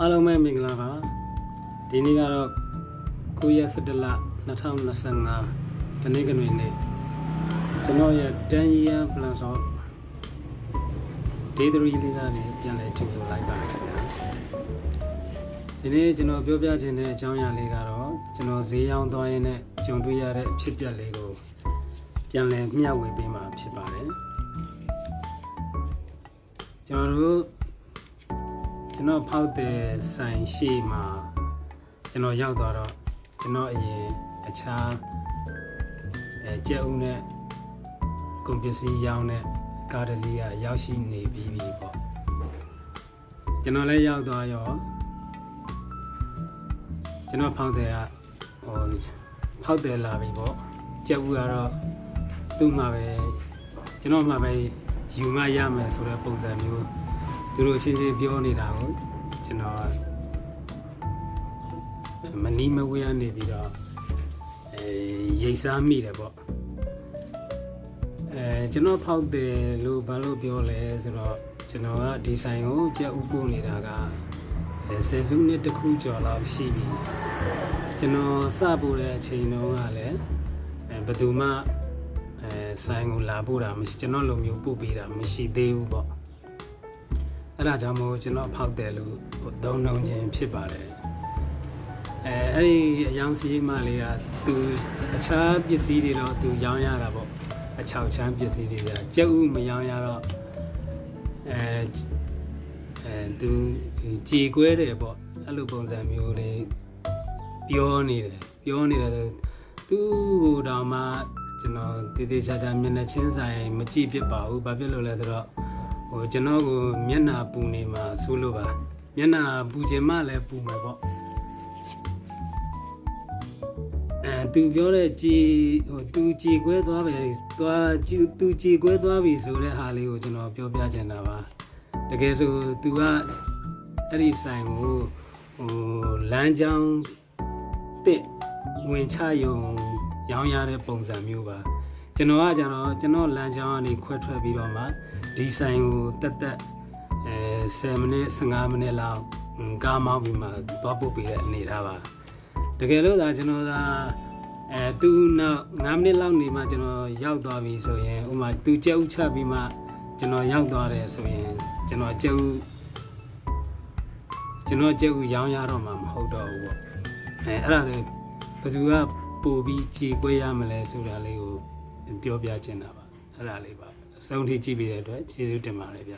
အားလုံးပဲမင်္ဂလာပါဒီနေ့ကတော့9ရက်17လ2025ဒီနေ့ကနေ့နေ့ကျွန်တော်ရဲ့10 year plan of day 3လေးကနေပြန်လဲကြိုဆိုလိုက်ပါတယ်ခင်ဗျာဒီနေ့ကျွန်တော်ပြောပြချင်တဲ့အကြောင်းအရာလေးကတော့ကျွန်တော်ဈေးရောင်းသွားရင်းနဲ့ကြုံတွေ့ရတဲ့အဖြစ်အပျက်လေးကိုပြန်လဲမျှဝေပေးမှာဖြစ်ပါတယ်ကျွန်တော်တို့ ကျွန်တော်ဖောက်တဲ့ဆိုင်ရှိမှာကျွန်တော်ရောက်သွားတော့ကျွန်တော်အရင်အခြားအဲကြက်ဦးနဲ့ကွန်ပစ္စည်းရောင်းတဲ့ကားတစ်စီးကရောက်ရှိနေပြီးပြီပေါ့ကျွန်တော်လည်းရောက်သွားရောကျွန်တော်ဖောက်တဲ့ကဟိုဖောက်တယ်လာပြီပေါ့ကြက်ဦးကတော့သူ့မှာပဲကျွန်တော်မှပဲယူမရမယ်ဆိုတဲ့ပုံစံမျိုး သူတို့အချင်းချင်းပြောနေတာကိုကျွန်တော်မနီးမဝေးကနေပြီးတော့အဲရိတ်စားမိတယ်ပေါ့အဲကျွန်တော်ဖောက်တယ်လို့ဘာလို့ပြောလဲဆိုတော့ကျွန်တော်ကဒီဆိုင်ကိုကြက်ဥပို့နေတာကအဲဆယ်စုနှစ်တစ်ခုကျော်လောက်ရှိပြီကျွန်တော်စပို့တဲ့အချိန်တုန်းကလည်းအဲဘယ်သူမှအဲဆိုင်ကိုလာပို့တာမရှိကျွန်တော်လိုမျိုးပို့ပေးတာမရှိသေးဘူးပေါ့ အဲ့ဒါကြောင့်မို့ကျွန်တော်ဖောက်တယ်လို့သုံးနှုံခြင်းဖြစ်ပါတယ်အဲအဲ့ဒီအယောင်စီးမလေးကသူအခြားပစ္စည်းတွေတော့သူရောင်းရတာပေါ့အချောက်ချမ်းပစ္စည်းတွေကကြက်ဥမရောင်းရတော့အဲအဲသူကြေကွဲတယ်ပေါ့အဲ့လိုပုံစံမျိုးလေးပြောနေတယ်ပြောနေတယ်ဆိုသူ့ကိုတောင်မှကျွန်တော်တည်တည်ချာချာမျက်နှာချင်းဆိုင်မကြည့်ဖြစ်ပါဘူးဘာဖြစ်လို့လဲဆိုတော့ ဟိုကျွန်တော်ကိုမျက်နာပူနေမှာဆိုလို့ပါမျက်နာပူခြင်းမှလည်းပူမှာပေါ့အဲသူပြောတဲ့ကြည်ဟိုသူကြည်ကွဲသွားပဲသွားသူကြည်ကွဲသွားပြီဆိုတဲ့ဟာလေးကိုကျွန်တော်ပြောပြချင်တာပါတကယ်ဆိုသူကအဲ့ဒီဆိုင်ကိုဟိုလမ်းကြောင်းတစ်ဝင်ချယုံရောင်းရတဲ့ပုံစံမျိုးပါ ကျွန်တော်ကကျတော့ကျွန်တော်လမ်းကြောင်းကနေခွဲထွက်ပြီးတော့မှဒီဆိုင်ကိုတက်တက်အဲ10မိနစ်15မိနစ်လောက်ဟွန်းကားမောင်းပြီးမှသွားပုတ်ပေးတဲ့အနေထားပါတကယ်လို့သာကျွန်တော်သာအဲသူနောက်9မိနစ်လောက်နေမှကျွန်တော်ရောက်သွားပြီဆိုရင်ဥမာသူကြက်ဥချက်ပြီးမှကျွန်တော်ရောက်သွားတယ်ဆိုရင်ကျွန်တော်ကြက်ဥကျွန်တော်ကြက်ဥရောင်းရတော့မှမဟုတ်တော့ဘူးပေါ့အဲအဲ့ဒါဆိုဘယ်သူကပို့ပြီးကြည်ကွဲရမလဲဆိုတာလေးကို ပြောပြချင်တာပါအဲ့ဒါလေးပါအဆုံးထိကြည့်ပြီးတဲ့အတွက်ကျေးဇူးတင်ပါတယ်ဗျ